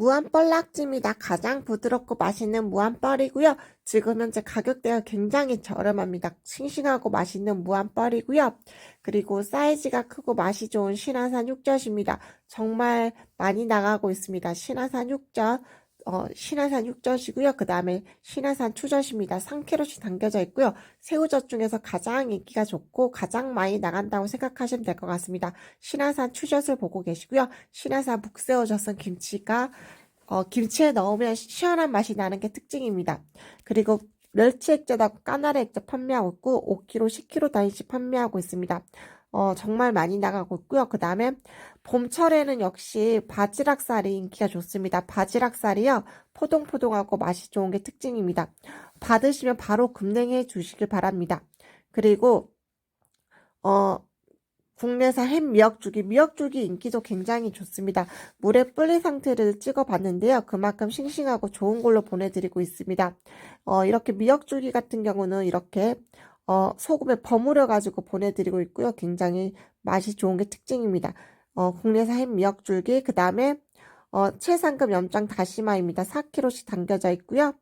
무한뻘락지입니다. 가장 부드럽고 맛있는 무한뻘이고요. 지금 현재 가격대가 굉장히 저렴합니다. 싱싱하고 맛있는 무한뻘이고요. 그리고 사이즈가 크고 맛이 좋은 신화산 육젓입니다. 정말 많이 나가고 있습니다. 신화산 육젓, 어, 신화산 육젓이고요. 그 다음에 신화산 추젓입니다. 3kg씩 담겨져 있고요. 새우젓 중에서 가장 인기가 좋고 가장 많이 나간다고 생각하시면 될 것 같습니다. 신화산 추젓을 보고 계시고요. 신화산 북새우젓은 김치가 어, 김치에 넣으면 시원한 맛이 나는 게 특징입니다. 그리고 멸치 액젓하고 까나리 액젓 판매하고 있고 5kg, 10kg 단위씩 판매하고 있습니다. 어, 정말 많이 나가고 있고요. 그 다음에 봄철에는 역시 바지락살이 인기가 좋습니다. 바지락살이요. 포동포동하고 맛이 좋은 게 특징입니다. 받으시면 바로 급냉해 주시길 바랍니다. 그리고 어, 국내산 햄 미역줄기, 미역줄기 인기도 굉장히 좋습니다. 물에 불린 상태를 찍어봤는데요. 그만큼 싱싱하고 좋은 걸로 보내드리고 있습니다. 어, 이렇게 미역줄기 같은 경우는 이렇게 어, 소금에 버무려 가지고 보내드리고 있고요. 굉장히 맛이 좋은 게 특징입니다. 어, 국내산 햄 미역줄기, 그 다음에 어, 최상급 염장 다시마입니다. 4kg씩 담겨져 있고요.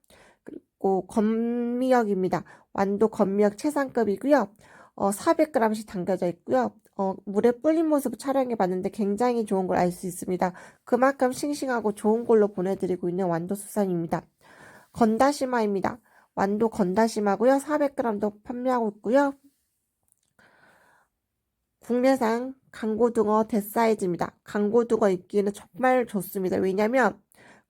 그리고 건미역입니다. 완도 건미역 최상급이고요. 어, 400g씩 담겨져 있고요. 어, 물에 불린 모습을 촬영해 봤는데 굉장히 좋은 걸 알 수 있습니다. 그만큼 싱싱하고 좋은 걸로 보내드리고 있는 완도 수산입니다. 건다시마입니다. 완도 건다시마고요. 400g도 판매하고 있고요. 국내산 강고등어 대사이즈입니다. 강고등어 입기는 정말 좋습니다. 왜냐면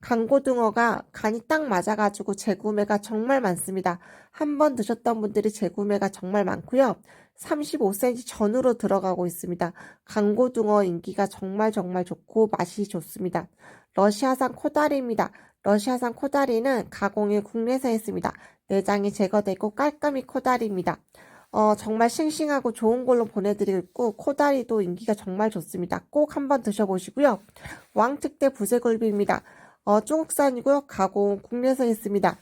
강고등어가 간이 딱 맞아가지고 재구매가 정말 많습니다. 한 번 드셨던 분들이 재구매가 정말 많고요. 35cm 전후로 들어가고 있습니다. 강고등어 인기가 정말 정말 좋고 맛이 좋습니다. 러시아산 코다리입니다. 러시아산 코다리는 가공이 국내에서 했습니다. 내장이 제거되고 깔끔히 코다리입니다. 어, 정말 싱싱하고 좋은 걸로 보내드리고 코다리도 인기가 정말 좋습니다. 꼭 한번 드셔보시고요. 왕특대 부세굴비입니다. 어, 중국산이고요. 가공 국내에서 했습니다.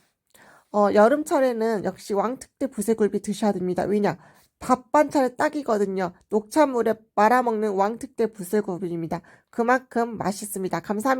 어, 여름철에는 역시 왕특대 부세굴비 드셔야 됩니다. 왜냐? 밥 반찬에 딱이거든요. 녹차물에 말아먹는 왕특대 부세굴비입니다. 그만큼 맛있습니다. 감사합니다.